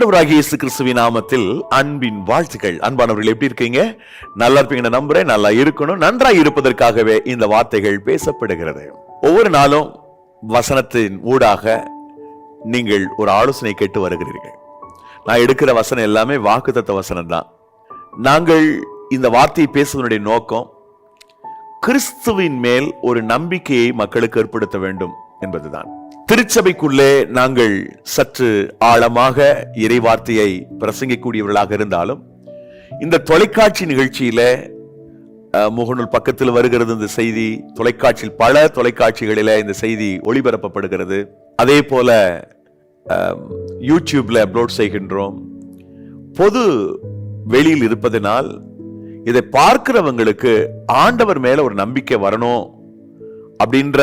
ஆண்டவராகிய இயேசு கிறிஸ்துவின் நாமத்தில் அன்பின் வாழ்த்துக்கள். அன்பானவர்கள் எப்படி இருக்கீங்க? நல்லா இருப்பீங்கன்னு நம்புறேன். நல்லா இருக்கணும். நன்றாய் இருப்பதற்காகவே இந்த வார்த்தைகள் பேசப்படுகிறது. ஒவ்வொரு நாளும் வசனத்தின் ஊடாக நீங்கள் ஒரு ஆலோசனை கேட்டு வருகிறீர்கள். நான் எடுக்கிற வசனம் எல்லாமே வாக்குத்தத்த வசனம் தான் நாங்கள் இந்த வார்த்தையை பேசுவதனுடைய நோக்கம் கிறிஸ்துவின் மேல் ஒரு நம்பிக்கையை மக்களுக்கு ஏற்படுத்த வேண்டும் என்பதுதான். திருச்சபைக்குள்ளே நாங்கள் சற்று ஆழமாக இறைவார்த்தையை பிரசங்கிக்கூடியவர்களாக இருந்தாலும் இந்த தொலைக்காட்சி நிகழ்ச்சியில முகநூல் பக்கத்தில் வருகிறது இந்த செய்தி தொலைக்காட்சியில் பல தொலைக்காட்சிகளில இந்த செய்தி ஒளிபரப்பப்படுகிறது. அதே போல யூடியூப்ல அப்லோட் செய்கின்றோம். பொது வெளியில் இருப்பதனால் இதை பார்க்கிறவங்களுக்கு ஆண்டவர் மேல ஒரு நம்பிக்கை வரணும் அப்படின்ற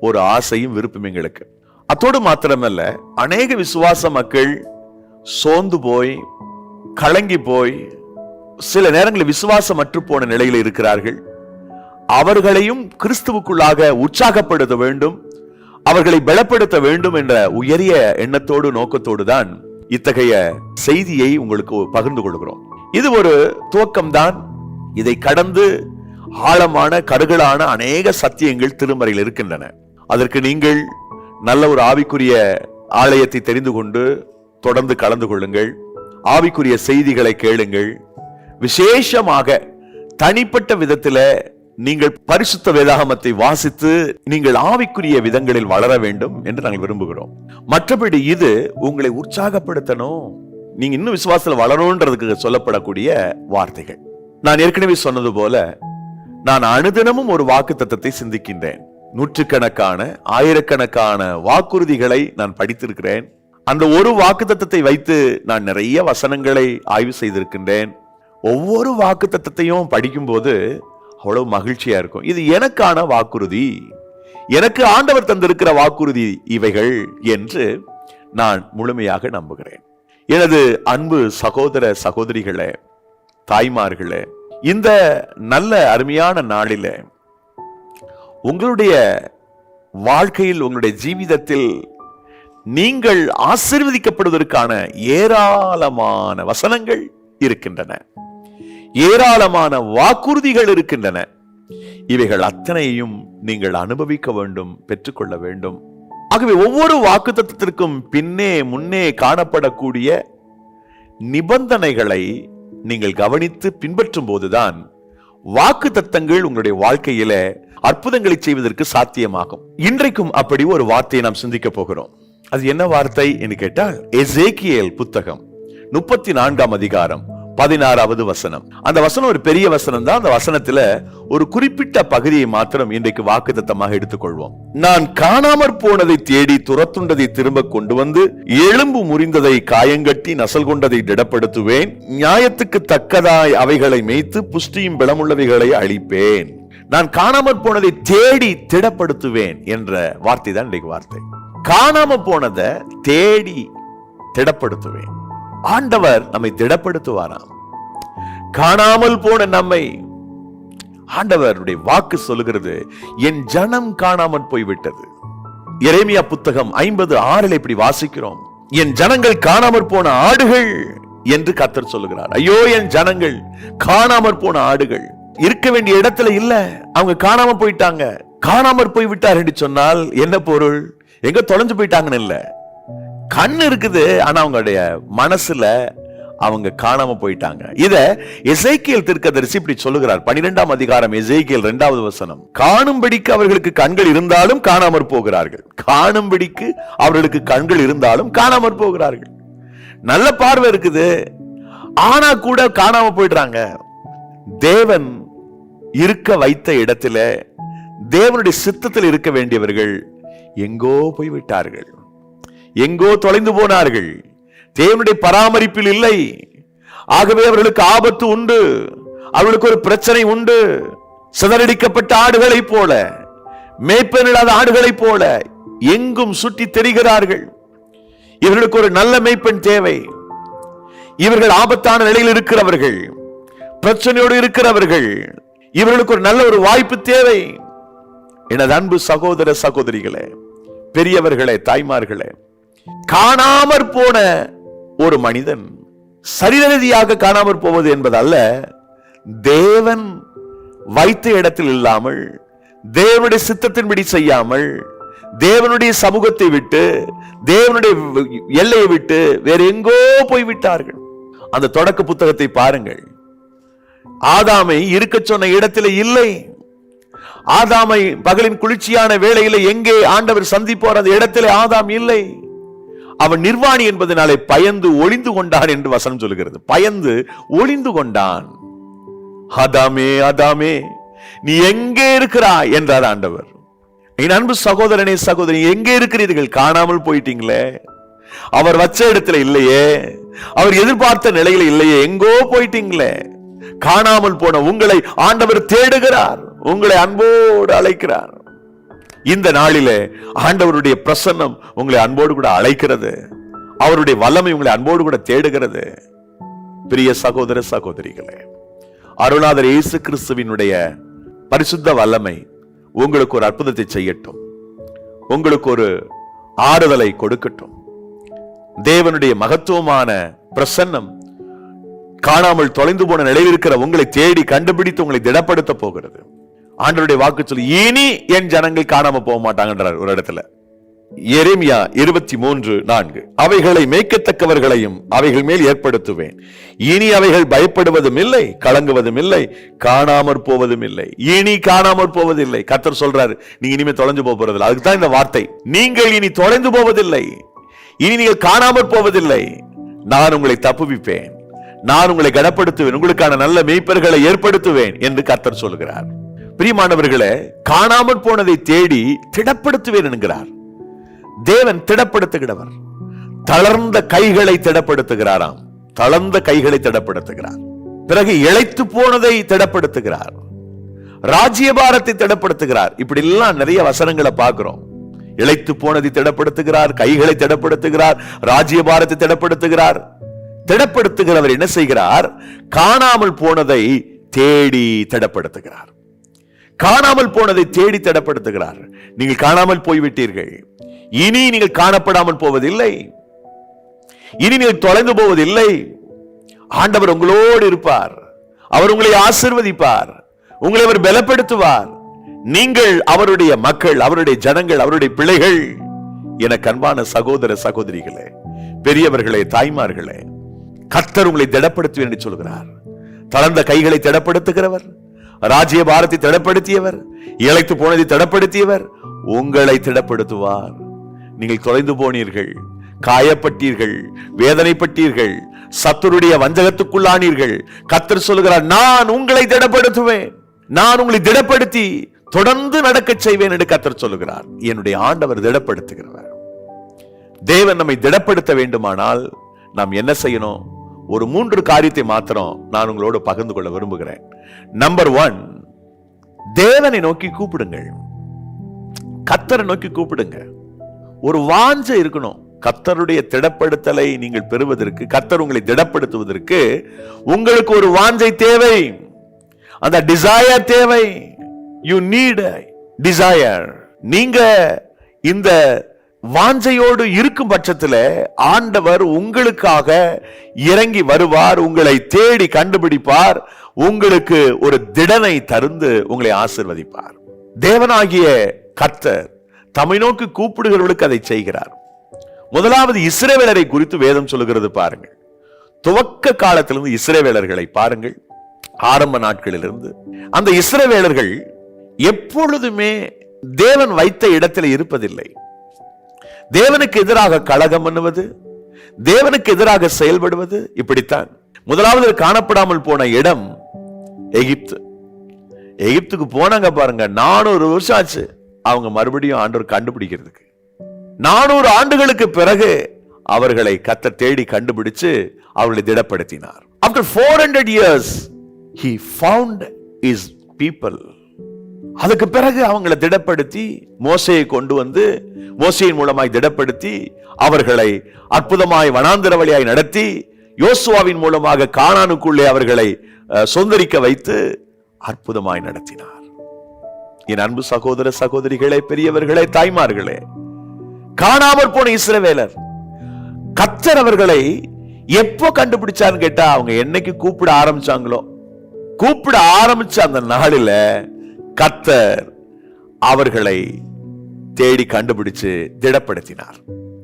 ஒரு ஆசையும் விருப்பம் எங்களுக்கு. அத்தோடு மாத்திரமல்ல அநேக விசுவாச மக்கள் சோர்ந்து போய் கலங்கி போய் சில நேரங்களில் விசுவாசம் போன நிலையில் இருக்கிறார்கள். அவர்களையும் கிறிஸ்துவுக்குள்ளாக உற்சாகப்படுத்த வேண்டும் அவர்களை பலப்படுத்த வேண்டும் என்ற உயரிய எண்ணத்தோடு நோக்கத்தோடு தான் இத்தகைய செய்தியை உங்களுக்கு பகிர்ந்து கொள்கிறோம். இது ஒரு துவக்கம்தான். இதை கடந்து ஆழமான கருகலான அநேக சத்தியங்கள் திருமறையில் இருக்கின்றன. அதற்கு நீங்கள் நல்ல ஒரு ஆவிக்குரிய ஆலயத்தை தெரிந்து கொண்டு தொடர்ந்து கலந்து கொள்ளுங்கள். ஆவிக்குரிய செய்திகளை கேளுங்கள். விசேஷமாக தனிப்பட்ட விதத்தில் நீங்கள் பரிசுத்த வேதாகமத்தை வாசித்து நீங்கள் ஆவிக்குரிய விதங்களில் வளர வேண்டும் என்று நாங்கள் விரும்புகிறோம். மற்றபடி இது உங்களை உற்சாகப்படுத்தணும். நீங்க இன்னும் விசுவாசத்தில் வளரணுன்றதுக்கு சொல்லப்படக்கூடிய வார்த்தைகள். நான் ஏற்கனவே சொன்னது போல நான் அனுதினமும் ஒரு வாக்கு தத்துவத்தை சிந்திக்கின்றேன். நூற்றுக்கணக்கான ஆயிரக்கணக்கான வாக்குறுதிகளை நான் படித்திருக்கிறேன். அந்த ஒரு வாக்கு தத்தத்தை வைத்து நான் நிறைய வசனங்களை ஆய்வு செய்திருக்கின்றேன். ஒவ்வொரு வாக்கு தத்தத்தையும் படிக்கும்போது அவ்வளவு மகிழ்ச்சியா இருக்கும். இது எனக்கான வாக்குறுதி. எனக்கு ஆண்டவர் தந்திருக்கிற வாக்குறுதி இவைகள் என்று நான் முழுமையாக நம்புகிறேன். எனது அன்பு சகோதர சகோதரிகளே தாய்மார்களே இந்த நல்ல அருமையான நாளில உங்களுடைய வாழ்க்கையில் உங்களுடைய ஜீவிதத்தில் நீங்கள் ஆசீர்வதிக்கப்படுவதற்கான ஏராளமான வசனங்கள் இருக்கின்றன. ஏராளமான வாக்குறுதிகள் இருக்கின்றன. இவைகள் அத்தனையும் நீங்கள் அனுபவிக்க வேண்டும் பெற்றுக்கொள்ள வேண்டும். ஆகவே ஒவ்வொரு வாக்குத்தத்தத்திற்கும் பின்னே முன்னே காணப்படக்கூடிய நிபந்தனைகளை நீங்கள் கவனித்து பின்பற்றும் போதுதான் வாக்கு தத்தங்கள் உங்களுடைய வாழ்க்கையில அற்புதங்களை செய்வதற்கு சாத்தியமாகும். இன்றைக்கும் அப்படி ஒரு வார்த்தையை நாம் சிந்திக்க போகிறோம். அது என்ன வார்த்தை என்று கேட்டால் எசேக்கியல் புத்தகம் முப்பத்தி நான்காம் அதிகாரம் பதினாறாவது வசனம். அந்த வசனம் ஒரு பெரிய வசனம் தான் அந்த வசனத்துல ஒரு குறிப்பிட்ட பகுதியை மாத்திரம் இன்றைக்கு வாக்குத்தத்தமாக எடுத்துக்கொள்வோம். நான் காணாமற் போனதை தேடி துரத்துண்டதை திரும்ப கொண்டு வந்து எலும்பு முறிந்ததை காயங்கட்டி நசல் கொண்டதை திடப்படுத்துவேன். நியாயத்துக்கு தக்கதாய் அவைகளை மேய்த்து புஷ்டியும் பிளமுள்ளவைகளை அழிப்பேன். நான் காணாமற் போனதை தேடி திடப்படுத்துவேன் என்ற வார்த்தை தான் இன்றைக்கு வார்த்தை. காணாம போனதை தேடி திடப்படுத்துவேன். ஆண்டவர் நம்மை திடப்படுத்துவாராம். காணாமல் போன நம்மை ஆண்டவருடைய வாக்கு சொல்லுகிறது என் ஜனம் காணாமல் போய்விட்டது. எரேமியா புத்தகம் ஐம்பது ஆறில் இப்படி வாசிக்கிறோம் என் ஜனங்கள் காணாமற் போன ஆடுகள் என்று கத்தர் சொல்லுகிறார். ஐயோ என் ஜனங்கள் காணாமற் போன ஆடுகள். இருக்க வேண்டிய இடத்துல இல்ல அவங்க காணாம போயிட்டாங்க. காணாமற் போய் விட்டார் என்று சொன்னால் என்ன பொருள்? எங்க தொலைஞ்சு போயிட்டாங்கன்னு இல்ல. கண் இருக்குது ஆனா அவங்களுடைய மனசுல அவங்க காணாம போயிட்டாங்க. இத எசேக்கியல் திருக்கதரிசி இப்படி சொல்லுகிறார். பனிரெண்டாம் அதிகாரம் எசேக்கியல் இரண்டாவது வசனம். காணும்படிக்கு அவர்களுக்கு கண்கள் இருந்தாலும் காணாமற் போகிறார்கள். காணும்படிக்கு அவர்களுக்கு கண்கள் இருந்தாலும் காணாமற் போகிறார்கள். நல்ல பார்வை இருக்குது ஆனா கூட காணாம போயிடுறாங்க. தேவன் இருக்க வைத்த இடத்துல தேவனுடைய சித்தத்தில் இருக்க வேண்டியவர்கள் எங்கோ போய் விட்டார்கள் எங்கோ தொலைந்து போனார்கள். தேவனுடைய பராமரிப்பில் இல்லை. ஆகவே அவர்களுக்கு ஆபத்து உண்டு. அவர்களுக்கு ஒரு பிரச்சனை உண்டு. சிதறடிக்கப்பட்ட ஆடுகளைப் போல மேய்ப்பனில்லாத ஆடுகளைப் போல எங்கும் சுற்றி தெரிகிறார்கள். இவர்களுக்கு ஒரு நல்ல மெய்ப்பெண் தேவை. இவர்கள் ஆபத்தான நிலையில் இருக்கிறவர்கள் பிரச்சனையோடு இருக்கிறவர்கள். இவர்களுக்கு ஒரு நல்ல ஒரு வாய்ப்பு தேவை. எனது அன்பு சகோதர சகோதரிகளே பெரியவர்களே தாய்மார்களே காணாமற் போன ஒரு மனிதன் சரீர காணாமற் போவது என்பதல்ல தேவன் வைத்த இடத்தில் இல்லாமல் தேவனுடைய சித்தத்தின்படி செய்யாமல் தேவனுடைய சமூகத்தை விட்டு தேவனுடைய எல்லையை விட்டு வேற எங்கோ போய் விட்டார்கள் அந்த தொடக்க புத்தகத்தை பாருங்கள். ஆதாமை இருக்க சொன்ன இடத்திலே இல்லை. ஆதாமை பகலின் குளிர்ச்சியான வேளையில எங்கே ஆண்டவர் சந்திப்போர்? அந்த இடத்திலே ஆதாம் இல்லை. அவன் நிர்வாணி என்பதனாலே பயந்து ஒளிந்து கொண்டான் என்று வசனம் சொல்கிறது பயந்து ஒளிந்து கொண்டான். அதாமே அதாமே நீ எங்கே இருக்கிறாய்? என்றார் ஆண்டவர். என் அன்பு சகோதரனே சகோதரி எங்கே இருக்கிறீர்கள்? காணாமல் போயிட்டீங்களே. அவர் வச்ச இடத்துல இல்லையே. அவர் எதிர்பார்த்த நிலையில இல்லையே. எங்கோ போயிட்டீங்களே. காணாமல் போன உங்களை ஆண்டவர் தேடுகிறார். உங்களை அன்போடு அழைக்கிறார். இந்த நாளிலே ஆண்டவருடைய பிரசன்னம் உங்களை அன்போடு கூட அழைக்கிறது. அவருடைய வல்லமை உங்களை அன்போடு கூட தேடுகிறது. பிரிய சகோதர சகோதரிகளே அருளாதர் இயேசு கிறிஸ்துவினுடைய பரிசுத்த வல்லமை உங்களுக்கு ஒரு அற்புதத்தை செய்யட்டும். உங்களுக்கு ஒரு ஆறுதலை கொடுக்கட்டும். தேவனுடைய மகத்துவமான பிரசன்னம் காணாமல் தொலைந்து போன நிலையில் இருக்கிற உங்களை தேடி கண்டுபிடித்து உங்களை திடப்படுத்த போகிறது. ஆண்டருடைய வாக்கு சொல்லி இனி என் ஜனங்கள் காணாம போக மாட்டாங்கன்றார் ஒரு இடத்துல. எரேமியா இருபத்தி மூன்று நான்கு. அவைகளை மேய்க்கத்தக்கவர்களையும் அவைகள் மேல் ஏற்படுத்துவேன். இனி அவைகள் பயப்படுவதும் இல்லை கலங்குவதும் இல்லை காணாமற் போவதும் இல்லை. இனி காணாமற் போவதில்லை. கத்தர் சொல்றாரு நீங்க இனிமே தொலைஞ்சு போக போறதில்லை. அதுக்கு தான் இந்த வார்த்தை. நீங்கள் இனி தொலைந்து போவதில்லை. இனி நீங்கள் காணாமற் போவதில்லை. நான் உங்களை தப்புவிப்பேன். நான் உங்களை கனப்படுத்துவேன். உங்களுக்கான நல்ல மெய்ப்பர்களை ஏற்படுத்துவேன் என்று கத்தர் சொல்கிறார். பிரியமானவர்களே காணாமற் போனதை தேடி திடப்படுத்துவேன் என்கிறார். தேவன் திடப்படுத்துகிறவர். தளர்ந்த கைகளை திடப்படுத்துகிறாராம். தளர்ந்த கைகளை திடப்படுத்துகிறார். பிறகு இழைத்து போனதை திடப்படுத்துகிறார். ராஜ்யபாரத்தை திடப்படுத்துகிறார். இப்படி எல்லாம் நிறைய வசனங்களை பார்க்கிறோம். இழைத்து போனதை திடப்படுத்துகிறார் கைகளை திடப்படுத்துகிறார் ராஜ்யபாரத்தை திடப்படுத்துகிறார். திடப்படுத்துகிறவர் என்ன செய்கிறார்? காணாமல் போனதை தேடி திடப்படுத்துகிறார். காணாமல் போனதை தேடி திடப்படுத்துகிறார். நீங்கள் காணாமல் போய்விட்டீர்கள். இனி நீங்கள் காணப்படாமல் போவதில்லை. இனி நீங்கள் தொலைந்து போவதில்லை. ஆண்டவர் உங்களோடு இருப்பார். அவர் உங்களை ஆசிர்வதிப்பார். உங்களை அவர் பலப்படுத்துவார். நீங்கள் அவருடைய மக்கள் அவருடைய ஜனங்கள் அவருடைய பிள்ளைகள். என கண்பான சகோதர சகோதரிகளே பெரியவர்களே தாய்மார்களே கத்தர் உங்களை திடப்படுத்துவேன் என்று சொல்கிறார். தளர்ந்த கைகளை திடப்படுத்துகிறவர். ராஜ்ய பாரத்தை திடப்படுத்தியவர் இழைத்து போனதை திடப்படுத்தியவர் உங்களை திடப்படுத்துவார். நீங்கள் தொலைந்து போனீர்கள் காயப்பட்டீர்கள் வேதனைப்பட்டீர்கள் சத்துருடைய வஞ்சகத்துக்குள்ளானீர்கள். கத்தர் சொல்லுகிறார் நான் உங்களை திடப்படுத்துவேன் நான் உங்களை திடப்படுத்தி தொடர்ந்து நடக்கச் செய்வேன் என்று கத்தர் சொல்லுகிறார். என்னுடைய ஆண்டவர் திடப்படுத்துகிறவர். தேவன் நம்மை திடப்படுத்த வேண்டுமானால் நாம் என்ன செய்யணும்? ஒரு மூன்று காரியத்தை மாத்திரம் நான் உங்களோடு பகிர்ந்து கொள்ள விரும்புகிறேன். நம்பர் ஒன் தேவனை நோக்கி கூப்பிடுங்கள். கத்தரை நோக்கி கூப்பிடுங்க. ஒரு வாஞ்ச இருக்கணும். கத்தருடைய திடப்படுத்தலை நீங்கள் பெறுவதற்கு கத்தர் உங்களை திடப்படுத்துவதற்கு உங்களுக்கு ஒரு வாஞ்சை தேவை. அந்த டிசையர் தேவை. யூ நீட் டிசையர் நீங்க இந்த வாஞ்சையோடு இருக்கும் பட்சத்தில் ஆண்டவர் உங்களுக்காக இறங்கி வருவார் உங்களை தேடி கண்டுபிடிப்பார் உங்களுக்கு ஒரு திடனை தருந்து உங்களை ஆசிர்வதிப்பார். தேவனாகிய கர்த்தர் தம்மை நோக்கி கூப்பிடுகிறவர்களுக்கு அதை செய்கிறார். முதலாவது இஸ்ரேவேலரை குறித்து வேதம் சொல்லுகிறது பாருங்கள். துவக்க காலத்திலிருந்து இஸ்ரேவேலர்களை பாருங்கள். ஆரம்ப நாட்களிலிருந்து. அந்த இஸ்ரேவேலர்கள் எப்பொழுதுமே தேவன் வைத்த இடத்தில் இருப்பதில்லை. தேவனுக்கு எதிராக கழகம் பண்ணுவது தேவனுக்கு எதிராக செயல்படுவது இப்படித்தான். முதலாவது காணப்படாமல் போன இடம் எகிப்து. எகிப்துக்கு போனாங்க பாருங்க நானூறு வருஷம் ஆச்சு அவங்க மறுபடியும் ஆண்டவர் கண்டுபிடிக்கிறதுக்கு. நானூறு ஆண்டுகளுக்கு பிறகு அவர்களை கத்த தேடி கண்டுபிடிச்சு அவர்களை திடப்படுத்தினார். After four hundred years he found his people அதுக்கு பிறகு அவங்களை திடப்படுத்தி மோசையை கொண்டு வந்து மோசையின் மூலமாய் திடப்படுத்தி அவர்களை அற்புதமாய் வனாந்திர வழியாய் நடத்தி யோசுவாவின் மூலமாக காணானுக்குள்ளே அவர்களை சுந்தரிக்க சொந்தரிக்க வைத்து அற்புதமாய் நடத்தினார். என் அன்பு சகோதர சகோதரிகளே பெரியவர்களே தாய்மார்களே காணாமற் போன இஸ்ரவேலர் கத்தர் அவர்களை எப்போ கண்டுபிடிச்சான்னு கேட்டா அவங்க என்னைக்கு கூப்பிட ஆரம்பிச்சாங்களோ கூப்பிட ஆரம்பிச்ச அந்த நாளில் கத்தர் அவர்களை தேடி கண்டுபிடிச்சு திடப்படுத்தினார்.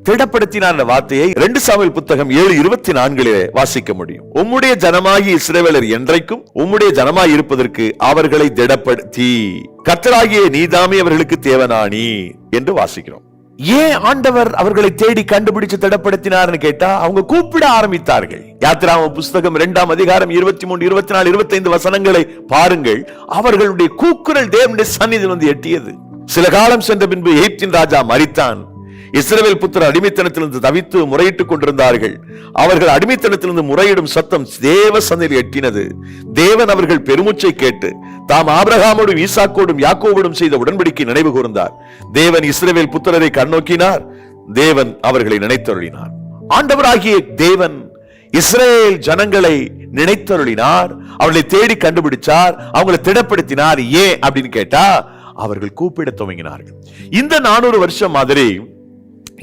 திடப்படுத்தினார் வார்த்தையை ரெண்டு சாமியல் புத்தகம் ஏழு இருபத்தி நான்கிலே வாசிக்க முடியும். உம்முடைய ஜனமாகி இஸ்ரவேலர் என்றைக்கும் உம்முடைய ஜனமாய் இருப்பதற்கு அவர்களை திடப்படுத்தி கத்தராகிய நீதாமே அவர்களுக்கு தேவனானி என்று வாசிக்கிறோம். ஏன் ஆண்டவர் அவர்களை தேடி கண்டுபிடிச்சு திடப்படுத்தினார்னு கேட்டா அவங்க கூப்பிட ஆரம்பித்தார்கள். யாத்திராம புஸ்தகம் இரண்டாம் அதிகாரம் இருபத்தி மூணு இருபத்தி நாலு இருபத்தி ஐந்து வசனங்களை பாருங்கள். அவர்களுடைய கூக்குரல் தேவனுடைய சந்நிதி வந்து எட்டியது. சில காலம் சென்ற பின்பு எகிப்தின் ராஜா மறித்தான் இஸ்ரேல் புத்திர அடிமைத்தனத்திலிருந்து தவித்து முறையிட்டுக் கொண்டிருந்தார்கள். அவர்கள் அடிமைத்தனத்திலிருந்து முறையிடும் சத்தம் தேவ சந்தையில் எட்டினது. தேவன் அவர்கள் பெருமூச்சை கேட்டு தாம் ஆபிரகாமோடும் ஈசாக்கோடும் யாக்கோவோடும் செய்த உடன்படிக்கை நினைவு கூர்ந்தார். தேவன் இஸ்ரேல் புத்திரரை கண்ணோக்கினார். தேவன் அவர்களை நினைத்தருளினார். ஆண்டவராகிய தேவன் இஸ்ரேல் ஜனங்களை நினைத்தருளினார். அவர்களை தேடி கண்டுபிடிச்சார். அவங்களை திடப்படுத்தினார். ஏன்? அப்படின்னு கேட்டா அவர்கள் கூப்பிட துவங்கினார்கள். இந்த நானூறு வருஷம் மாதிரி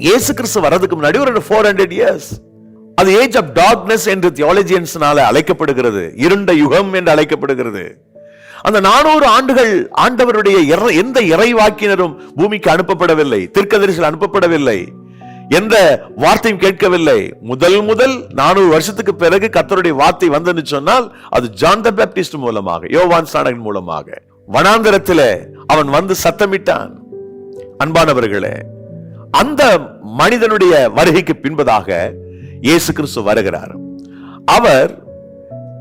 இயேசு கிறிஸ்து வர்றதுக்கு முன்னாடி ஒரு ஃபோர் ஹண்ட்ரட் இயர்ஸ் அது ஏஜ் ஆஃப் டார்க்னஸ் என்று தியாலஜியன்ஸ்னால அழைக்கப்படுகிறது. இருண்ட யுகம் என்று அழைக்கப்படுகிறது. அந்த நானூறு ஆண்டுகள் ஆண்டவருடைய எந்த இறைவாக்கினரும் பூமிக்கு அனுப்பப்படவில்லை தீர்க்கதரிசிகள் அனுப்பப்படவில்லை எந்த வார்த்தையும் கேட்கவில்லை. முதல் முதல் நானூறு வருஷத்துக்கு பிறகு கத்தருடைய வார்த்தை வந்ததுன்னு சொன்னால் அது ஜான் த பேப்டிஸ்ட் மூலமாக யோவான் ஸ்நானகன் மூலமாக. வனாந்தரத்தில் அவன் வந்து சத்தமிட்டான். அன்பானவர்களே அந்த மனிதனுடைய வருகைக்கு பின்பதாக இயேசு கிறிஸ்து வருகிறார். அவர்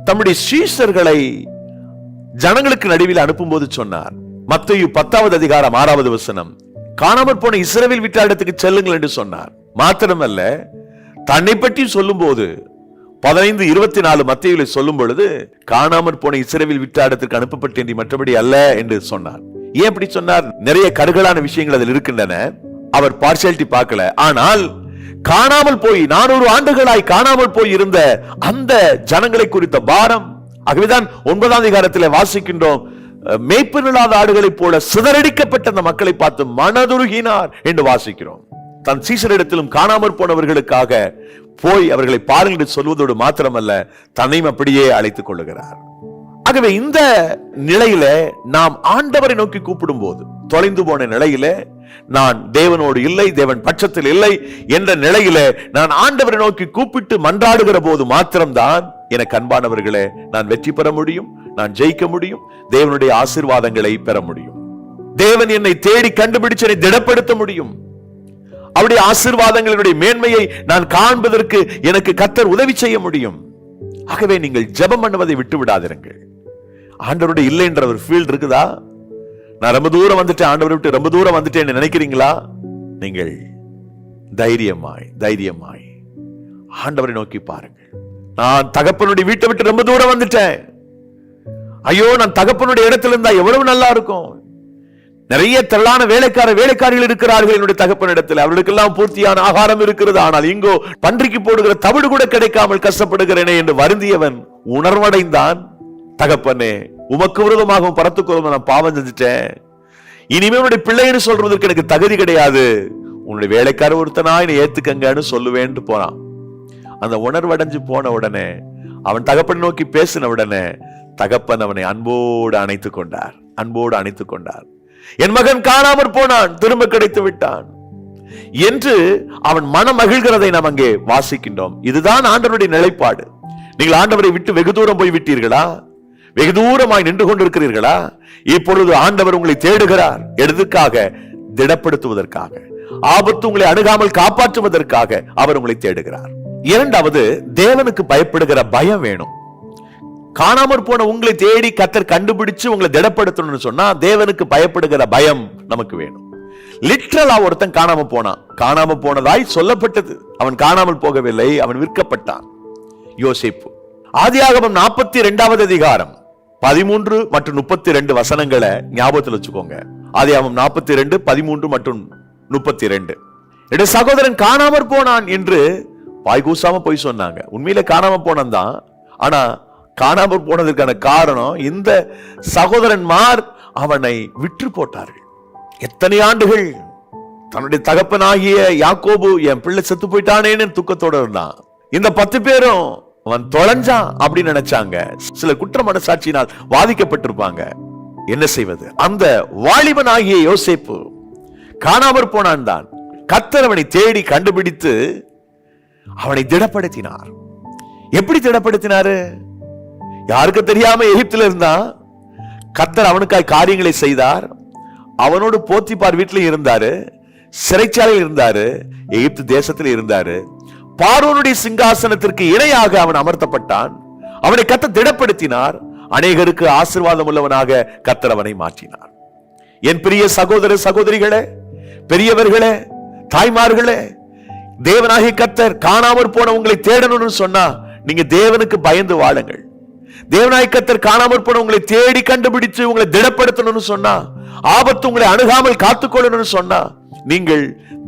தம்முடைய சீஷர்களை ஜனங்களுக்கு நடுவில் அனுப்பும்போது சொன்னார். மத்தையு பத்தாவது அதிகாரம் ஆறாவது வசனம் காணாமற் போன இஸ்ரேவில் விட்ட இடத்துக்கு செல்லுங்கள் என்று சொன்னார். மாத்திரமல்ல தன்னை பற்றி சொல்லும்போது பதினைந்து இருபத்தி நாலு மத்தியில சொல்லும் பொழுது காணாமற் போன இஸ்ரேவில் விட்ட இடத்திற்கு அனுப்பப்பட்டேன் மற்றபடி அல்ல என்று சொன்னார். ஏன் அப்படி சொன்னார்? நிறைய கருகலான விஷயங்கள் அதில் இருக்கின்றன. அவர் பார்சியாலிட்டி பார்க்கல. ஆனால் காணாமல் போய் நானூறு ஆண்டுகளாய் காணாமல் போய் இருந்த அந்த ஜனங்களை குறித்த பாரம் ஆகவேதான் ஒன்பதாம் அதிகாரத்தில் வாசிக்கின்றோம். மேய்ப்பு இல்லாத ஆடுகளைப் போல சிதறடிக்கப்பட்ட அந்த மக்களை பார்த்து மனதுருகினார் என்று வாசிக்கிறோம். தன் சீசரிடத்திலும் காணாமற் போனவர்களுக்காக போய் அவர்களை பாருங்கள் என்று சொல்வதோடு மாத்திரமல்ல தன்னையும் அப்படியே அழைத்துக் கொள்ளுகிறார். ஆகவே இந்த நிலையில நாம் ஆண்டவரை நோக்கி கூப்பிடும் போது தொலைந்து போன நிலையில நான் தேவனோடு இல்லை தேவன் பட்சத்தில் இல்லை என்ற நிலையில நான் ஆண்டவரை நோக்கி கூப்பிட்டு மன்றாடுகிற போது மாத்திரம்தான் எனக்கு அன்பானவர்களே நான் வெற்றி பெற முடியும் நான் ஜெயிக்க முடியும் தேவனுடைய ஆசிர்வாதங்களை பெற முடியும். தேவன் என்னை தேடி கண்டுபிடிச்சு என்னை திடப்படுத்த முடியும். அவருடைய ஆசிர்வாதங்களுடைய மேன்மையை நான் காண்பதற்கு எனக்கு கத்தர் உதவி செய்ய முடியும். ஆகவே நீங்கள் ஜெபம் பண்ணுவதை விட்டு விடாதிருங்கள் ஆண்டவருடைய இல்லைன்ற ஒரு ஃபீல்ட் இருக்குதா? நான் ரொம்ப தூரம் வந்துட்டேன் ஆண்டவரை விட்டு ரொம்ப தூரம் வந்துட்டேன்னு நினைக்கிறீங்களா? நீங்கள் தைரியமாய் தைரியமாய் ஆண்டவரை நோக்கி பாருங்கள். நான் தகப்பனுடைய வீட்டை விட்டு ரொம்ப தூரம் வந்துட்டேன். ஐயோ நான் தகப்பனுடைய இடத்துல இருந்தா எவ்வளவு நல்லா இருக்கும். நிறைய திரளான வேலைக்கார வேலைக்காரிகள் இருக்கிறார்கள் என்னுடைய தகப்பனிடத்தில் அவர்களுக்கெல்லாம் பூர்த்தியான ஆகாரம் இருக்கிறது. ஆனால் இங்கோ பன்றிக்கு போடுகிற தவிடு கூட கிடைக்காமல் கஷ்டப்படுகிறேனே என்று வருந்தியவன் உணர்வடைந்தான் தகப்பனே. உமக்கு விரோதமாகவும் பரத்துக்கு நான் பாவம் செஞ்சுட்டேன். இனிமே உன்னுடைய பிள்ளைன்னு சொல்றதுக்கு எனக்கு தகுதி கிடையாது. உன்னுடைய வேலைக்கார ஒருத்தனா என்னை ஏத்துக்கங்கன்னு சொல்லுவேன்ட்டு போனான். அந்த உணர்வடைஞ்சு போன உடனே அவன் தகப்பன் நோக்கி பேசின உடனே தகப்பன் அவனை அன்போடு அணைத்துக் கொண்டார். அன்போடு அணைத்துக் கொண்டார். என் மகன் காணாமற் போனான் திரும்ப கிடைத்து விட்டான். என்று அவன் மனம் மகிழ்கிறதை நாம் அங்கே வாசிக்கின்றோம். இதுதான் ஆண்டவருடைய நிலைப்பாடு. நீங்கள் ஆண்டவரை விட்டு வெகு தூரம் போய் விட்டீர்களா? வெகு தூரமாய் நின்று கொண்டிருக்கிறீர்களா இப்பொழுது ஆண்டவர் உங்களை தேடுகிறார். எதுக்காக திடப்படுத்துவதற்காக. ஆபத்து உங்களை அணுகாமல் காப்பாற்றுவதற்காக அவர் உங்களை தேடுகிறார். இரண்டாவது தேவனுக்கு பயப்படுகிற பயம் வேணும். காணாமற் போன உங்களை தேடி கத்தர் கண்டுபிடிச்சு உங்களை திடப்படுத்தணும்னு சொன்னா தேவனுக்கு பயப்படுகிற பயம் நமக்கு வேணும். லிட்ரலா ஒருத்தன் காணாம போனான். காணாம போனதாய் சொல்லப்பட்டது. அவன் காணாமல் போகவில்லை அவன் விற்கப்பட்டான். யோசிப்பு. ஆதியாகமம் நாற்பத்தி இரண்டாவது அதிகாரம். பதிமூன்று மற்றும் முப்பத்தி ரெண்டு வசனங்களை ஞாபகத்தில் வச்சுக்கோங்க. ஆதியாகமம் நாற்பத்தி ரெண்டு பதிமூன்று மற்றும் முப்பத்தி ரெண்டு என்னுடைய சகோதரன் காணாமற் போனான் என்று வாய் கூசாம போய் சொன்னாங்க. உண்மையில காணாம போனான் தான். ஆனா காணாமற் போனதற்கான காரணம் இந்த சகோதரன்மார் அவனை விற்று போட்டார்கள். எத்தனை ஆண்டுகள்? தன்னுடைய தகப்பனாகிய யாக்கோபு என் பிள்ளை செத்து போயிட்டானேன்னு துக்கத்தோட இருந்தான். இந்த பத்து பேரும் அவன் தொலைஞ்சான் அப்படின்னு நினைச்சாங்க. சில குற்ற மனசாட்சியினால் வாதிக்கப்பட்டிருப்பாங்க. என்ன செய்வது? அந்த வாலிபன் ஆகிய யோசிப்பு காணாமற் போனான் தான். கத்தர் அவனை தேடி கண்டுபிடித்து அவனை திடப்படுத்தினார். எப்படி திடப்படுத்தினாரு? யாருக்கு தெரியாம எகிப்தில் இருந்தான்? கத்தர் அவனுக்காய் காரியங்களை செய்தார். அவனோடு போத்திப்பார் வீட்டில் இருந்தாரு. சிறைச்சாலையில் இருந்தாரு. எகிப்து தேசத்தில் இருந்தாரு. பார்வனுடைய சிங்காசனத்திற்கு இணையாக அவன் அமர்த்தப்பட்டான். அவனை கத்த திடப்படுத்தினார். அநேகருக்கு ஆசிர்வாதம் உள்ளவனாக கத்தர் அவனை மாற்றினார். என் பிரிய சகோதர சகோதரிகளே பெரியவர்களே தாய்மார்களே தேவனாகிய கத்தர் காணாமற் போன உங்களை தேடணும்னு சொன்னா நீங்க தேவனுக்கு பயந்து வாழுங்கள். தேவனாய் கத்தர் காணாமற் போன உங்களை தேடி கண்டுபிடிச்சு உங்களை திடப்படுத்தணும்னு சொன்னா ஆபத்து உங்களை அணுகாமல் காத்துக்கொள்ளணும்னு சொன்னா நீங்கள்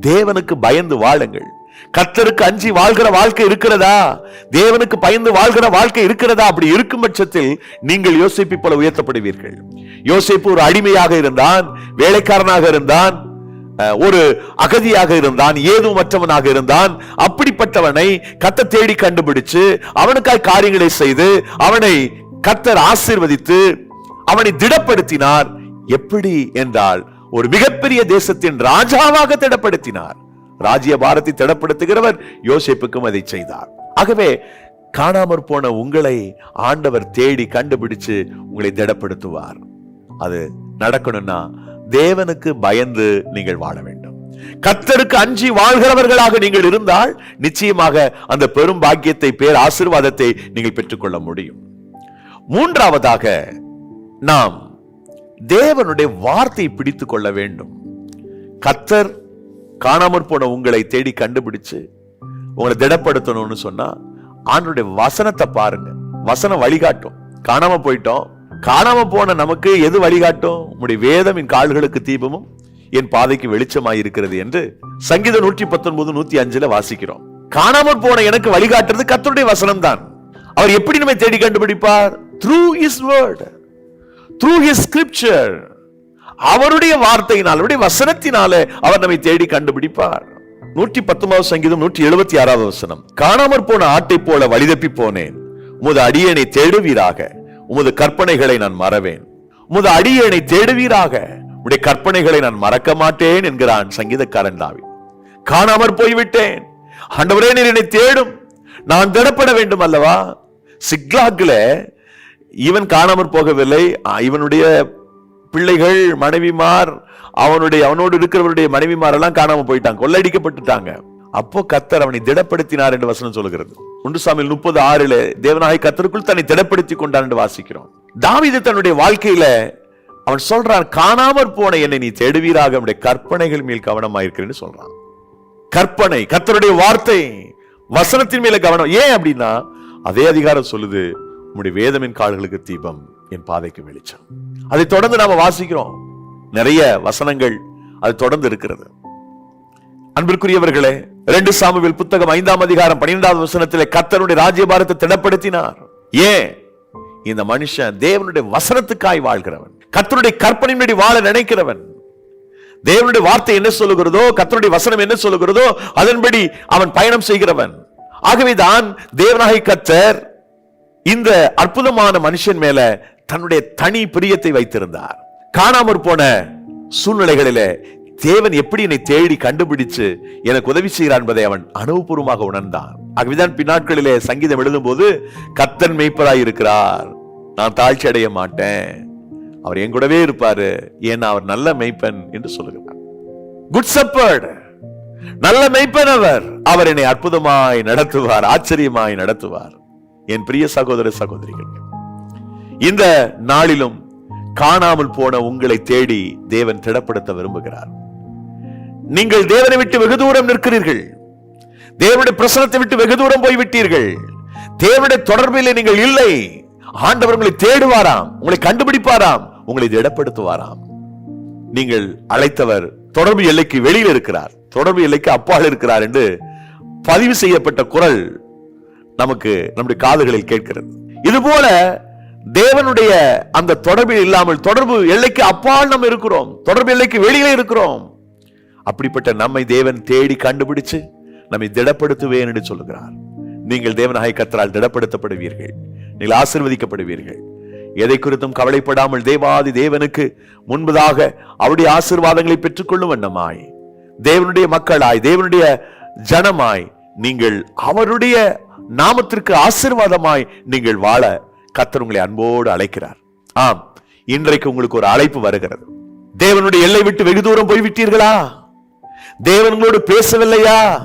தேவனுக்கு பயந்து வாழுங்கள். கத்தருக்கு அஞ்சி வாழ்கிற வாழ்க்கை இருக்கிறதா? தேவனுக்கு பயந்து வாழ்கிற வாழ்க்கை இருக்கிறதா? அப்படி இருக்கும் பட்சத்தில் நீங்கள் யோசிப்பை போல உயர்த்தப்படுவீர்கள். யோசிப்பு ஒரு அடிமையாக இருந்தான் வேலைக்காரனாக இருந்தான் ஒரு அகதியாக இருந்தான் ஏதுமற்றவனாக இருந்தான். அப்படிப்பட்டவனை கத்த தேடி கண்டுபிடிச்சு அவனுக்காய் காரியங்களை செய்து அவனை கத்தர் ஆசீர்வதித்து அவனை திடப்படுத்தினார். எப்படி என்றால் ஒரு மிகப்பெரிய தேசத்தின் ராஜாவாக திடப்படுத்தினார். ராஜ்ய பாரத்தை திடப்படுத்துகிறவர் யோசிப்புக்கும் அதை செய்தார். ஆகவே காணாமற் போன உங்களை ஆண்டவர் தேடி கண்டுபிடிச்சு உங்களை திடப்படுத்துவார். அது நடக்கணும்னா தேவனுக்கு பயந்து நீங்கள் வாழ வேண்டும். கத்தருக்கு அஞ்சி வாழ்கிறவர்களாக நீங்கள் இருந்தால் நிச்சயமாக அந்த பெரும் பாக்கியத்தை பேர் ஆசீர்வாதத்தை நீங்கள் பெற்றுக்கொள்ள முடியும். மூன்றாவதாக நாம் தேவனுடைய வார்த்தை பிடித்துக் கொள்ள வேண்டும். கத்தர் காணாமற் போன உங்களை தேடி கண்டுபிடிச்சு உங்களை திடப்படுத்தணும்னு சொன்னா ஆண்டுடைய வசனத்தை பாருங்க. வசனம் வழிகாட்டும். காணாம போயிட்டோம். காணாம போன நமக்கு எது வழிகாட்டும்? உங்களுடைய வேதம் என் கால்களுக்கு தீபமும் என் பாதைக்கு வெளிச்சமாய் இருக்கிறது என்று சங்கீதம் நூற்றி பத்தொன்பது நூத்தி அஞ்சுல வாசிக்கிறோம். காணாமல் போன எனக்கு வழிகாட்டுறது கத்தருடைய வசனம் தான் அவர் எப்படி நம்மை தேடி கண்டுபிடிப்பார்? Through his word through his scripture அவருடைய வார்த்தையினால் அவருடைய வசனத்தினாலே அவர் நம்மை தேடி கண்டுபிடிப்பார். நூற்றி பத்தொன்பது சங்கீதம் நூற்றி எழுபத்தி ஆறாவது வசனம். காணாமற் போன ஆட்டை போல வழிதப்பி போனேன். உமது அடியனை தேடுவீராக. உமது கற்பனைகளை நான் மறவேன். உமது அடியனை தேடுவீராக. உடைய கற்பனைகளை நான் மறக்க மாட்டேன் என்கிறான் சங்கீதக்காரன் தாவி. காணாமற் போய்விட்டேன். ஆண்டவரே நீர் என்னை தேடும். நான் திடப்பட வேண்டும் அல்லவா? சிக்லாக்ல இவன் காணாமற் போகவில்லை. இவனுடைய பிள்ளைகள் மனைவிமார் அவனுடைய அவனோடு இருக்கிறவருடைய மனைவிமார் எல்லாம் காணாம போயிட்டாங்க கொள்ளடிக்கப்பட்டுட்டாங்க. அப்போ கத்தர் அவனை திடப்படுத்தினார் என்று வசனம் சொல்கிறது ஒன்று சாமியில் முப்பது ஆறுல தேவனாய் கத்தருக்குள் தன்னை திடப்படுத்தி கொண்டான் என்று வாசிக்கிறோம். தாவிது தன்னுடைய வாழ்க்கையில அவன் சொல்றான் காணாமற் போன என்னை நீ தேடுவீராக அவனுடைய கற்பனைகள் மேல் கவனமாயிருக்கிறேன்னு சொல்றான். கற்பனை கத்தருடைய வார்த்தை வசனத்தின் மேல கவனம். ஏன் அப்படின்னா அதே அதிகாரம் சொல்லுது உன்னுடைய வேதமின் கால்களுக்கு தீபம் என் பாதைக்கு வெளிச்சம். அதை தொடர்ந்து நாம வாசிக்கிறோம். நிறைய வசனங்கள் அது தொடர்ந்து இருக்கிறது. அன்பிற்குரியவர்களே ரெண்டு சாமுவில் புத்தகம் ஐந்தாம் அதிகாரம் பன்னிரெண்டாவது வசனத்திலே கர்த்தருடைய ராஜ்யபாரத்தை திடப்படுத்தினார். ஏன்? இந்த மனுஷன் தேவனுடைய வசனத்துக்காய் வாழ்கிறவன். கர்த்தருடைய கற்பனையின்படி வாழ நினைக்கிறவன். தேவனுடைய வார்த்தை என்ன சொல்லுகிறதோ கர்த்தருடைய வசனம் என்ன சொல்லுகிறதோ அதன்படி அவன் பயணம் செய்கிறவன். ஆகவேதான் தேவனாகி கத்தர் இந்த அற்புதமான மனுஷன் மேல தன்னுடைய தனி பிரியத்தை வைத்திருந்தார். காணாமற் போன சூழ்நிலைகளிலே தேவன் எப்படி என்னை தேடி கண்டுபிடிச்சு எனக்கு உதவி செய்கிறான் என்பதை அவன் அனுபவபூர்வமாக உணர்ந்தான். ஆகவேதான் பின்னாட்களிலே சங்கீதம் எழுதும் போது கத்தன் மெய்ப்பராய் இருக்கிறார் நான் தாழ்ச்சி அடைய மாட்டேன். அவர் என் கூடவே இருப்பாரு ஏன்னா அவர் நல்ல மெய்ப்பன் என்று சொல்லுகிறார். குட் சப்பர்ட் நல்ல மெய்ப்பன் அவர். அவர் என்னை அற்புதமாய் நடத்துவார் ஆச்சரியமாய் நடத்துவார். என் பிரிய சகோதர சகோதரிகள் இந்த நாளிலும் காணாமல் போன உங்களை தேடி தேவன் திடப்படுத்த விரும்புகிறார். நீங்கள் தேவனை விட்டு வெகு தூரம் நிற்கிறீர்கள். தேவனுடைய பிரசனத்தை விட்டு வெகு தூரம் போய் விட்டீர்கள் தேவனுடைய தொடர்பில் நீங்கள் இல்லை. ஆண்டவர் உங்களை தேடுவாராம் உங்களை கண்டுபிடிப்பாராம் உங்களை திடப்படுத்துவாராம். நீங்கள் அழைத்தவர் தொடர்பு எல்லைக்கு வெளியில் இருக்கிறார் தொடர்பு எல்லைக்கு அப்பால் இருக்கிறார் என்று பதிவு செய்யப்பட்ட குரல் நமக்கு நம்முடைய காதுகளில் கேட்கிறது. இதுபோல தேவனுடைய அந்த தொடர்பில் இல்லாமல் தொடர்பு எல்லைக்கு அப்பால் நம்ம இருக்கிறோம் தொடர்பு எல்லைக்கு வெளியே இருக்கிறோம். அப்படிப்பட்ட நம்மை தேவன் தேடி கண்டுபிடிச்சு நம்மை திடப்படுத்துவேன் என்று சொல்லுகிறார். நீங்கள் தேவனாய் கத்தரால் திடப்படுத்தப்படுவீர்கள் நீங்கள் ஆசிர்வதிக்கப்படுவீர்கள். எதை குறித்தும் கவலைப்படாமல் தேவாதி தேவனுக்கு முன்பதாக அவருடைய ஆசீர்வாதங்களை பெற்றுக்கொள்ளும் வண்ணமாய் தேவனுடைய மக்களாய் தேவனுடைய ஜனமாய் நீங்கள் அவருடைய நாமத்திற்கு ஆசீர்வாதமாய் நீங்கள் வாழ கத்தர் உங்களை அன்போடு அழைக்கிறார். ஆம் இன்றைக்கு உங்களுக்கு ஒரு அழைப்பு வருகிறது. தேவனுடைய எல்லை விட்டு வெகு தூரம் போய்விட்டீர்களா? தேவன் உங்களோடு பேசவில்லையா?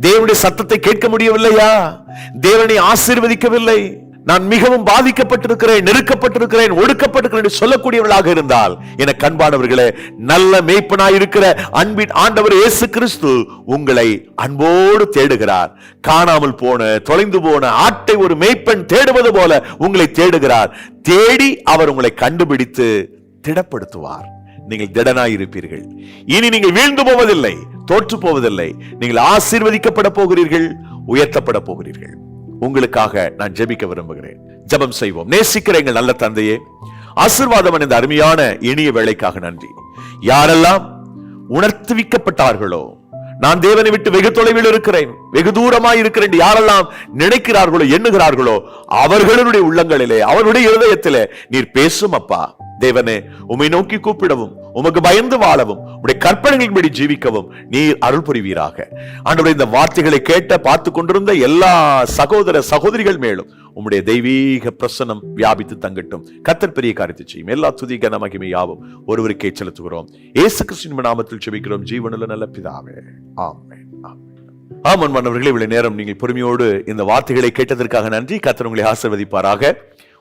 தேவனுடைய சத்தத்தை கேட்க முடியவில்லையா? தேவனை ஆசீர்வதிக்கவில்லை? நான் மிகவும் பாதிக்கப்பட்டிருக்கிறேன் நெருக்கப்பட்டிருக்கிறேன் ஒடுக்கப்பட்டிருக்கிறேன் என்று சொல்லக்கூடியவர்களாக இருந்தால் என கண்பானவர்களே நல்ல மேய்ப்பனாய் இருக்கிற அன்பின் ஆண்டவர் இயேசு கிறிஸ்து உங்களை அன்போடு தேடுகிறார். காணாமல் போன தொலைந்து போன ஆட்டை ஒரு மேய்ப்பன் தேடுவது போல உங்களை தேடுகிறார். தேடி அவர் உங்களை கண்டுபிடித்து திடப்படுத்துவார். நீங்கள் திடனாய் இருப்பீர்கள். இனி நீங்கள் வீழ்ந்து போவதில்லை தோற்று போவதில்லை. நீங்கள் ஆசீர்வதிக்கப்பட போகிறீர்கள் உயர்த்தப்பட போகிறீர்கள். உங்களுக்காக நான் ஜெபிக்க விரும்புகிறேன். ஜெபம் செய்வோம். நேசிக்கிற எங்கள் நல்ல தந்தையே ஆசீர்வாதம் இந்த அருமையான இனிய வேலைக்காக நன்றி. யாரெல்லாம் உணர்த்துவிக்கப்பட்டார்களோ நான் தேவனை விட்டு வெகு தொலைவில் இருக்கிறேன். வெகு தூரமாய் இருக்கிறேன் யாரெல்லாம் நினைக்கிறார்களோ எண்ணுகிறார்களோ அவர்களுடைய உள்ளங்களிலே அவருடைய இருதயத்திலே நீர் பேசும் அப்பா. தேவனே உம்மை நோக்கி கூப்பிடவும் உமக்கு பயந்து வாழவும் உடைய கற்பனைகளின்படி ஜீவிக்கவும் நீர் அருள் புரிவீராக. ஆண்டவரே இந்த வார்த்தைகளை கேட்ட பார்த்து கொண்டிருந்த எல்லா சகோதர சகோதரிகள் மேலும் உம்முடைய தெய்வீக பிரசனம் வியாபித்து தங்கட்டும். கத்தர் பெரிய காரியத்தை செய்யும். எல்லா துதி கன மகிமை யாவும் ஒருவருக்கே செலுத்துகிறோம். ஏசு கிறிஸ்டின் நாமத்தில் செபிக்கிறோம் ஜீவனில் நல்ல பிதாவே. ஆமென் ஆமென். ஆமன் மன்னவர்களே இவ்வளவு நேரம் நீங்கள் பொறுமையோடு இந்த வார்த்தைகளை கேட்டதற்காக நன்றி. கத்தர் உங்களை ஆசிர்வதிப்பாராக.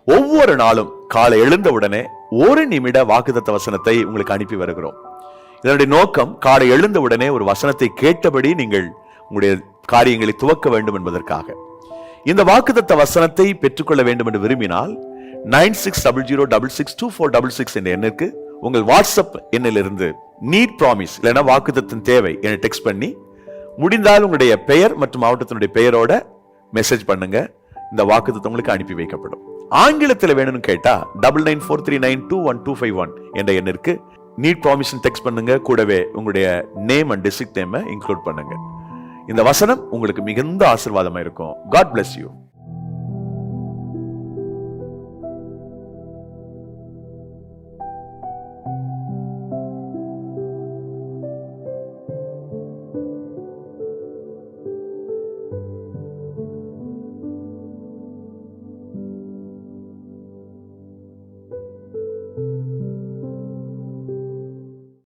ஒவ்வொரு நாளும் காலை எழுந்தவுடனே ஒரு நிமிட வாக்குதத்த வசனத்தை உங்களுக்கு அனுப்பி வருகிறோம். இதனுடைய நோக்கம் காலை எழுந்தவுடனே ஒரு வசனத்தை கேட்டபடி நீங்கள் உங்களுடைய காரியங்களை துவக்க வேண்டும் என்பதற்காக. இந்த வாக்குத்தத்த வசனத்தை பெற்றுக்கொள்ள வேண்டும் என்று விரும்பினால் nine six double zero double six two four double six என்ற எண்ணிற்கு உங்கள் வாட்ஸ்அப் எண்ணிலிருந்து நீட் ப்ராமிஸ் இல்லைன்னா வாக்குதத்தின் தேவை என டெக்ஸ்ட் பண்ணி முடிந்தால் உங்களுடைய பெயர் மற்றும் மாவட்டத்தினுடைய பெயரோட மெசேஜ் பண்ணுங்க. இந்த வாக்குத்தத்தம் உங்களுக்கு அனுப்பி வைக்கப்படும். ஆங்கிலத்தில் வேணும்னு கேட்டா double nine four three nine two one two five one என்ற எண்ணிற்கு நீட் ப்ராமிஷன் டெக்ஸ்ட் பண்ணுங்க. கூடவே உங்களுடைய நேம் அண்ட் டிஸ்ட்ரிக்ட் நேமை இன்க்ளூட் பண்ணுங்க. இந்த வசனம் உங்களுக்கு மிகுந்த ஆசிர்வாதமாக இருக்கும் காட் பிளஸ் யூ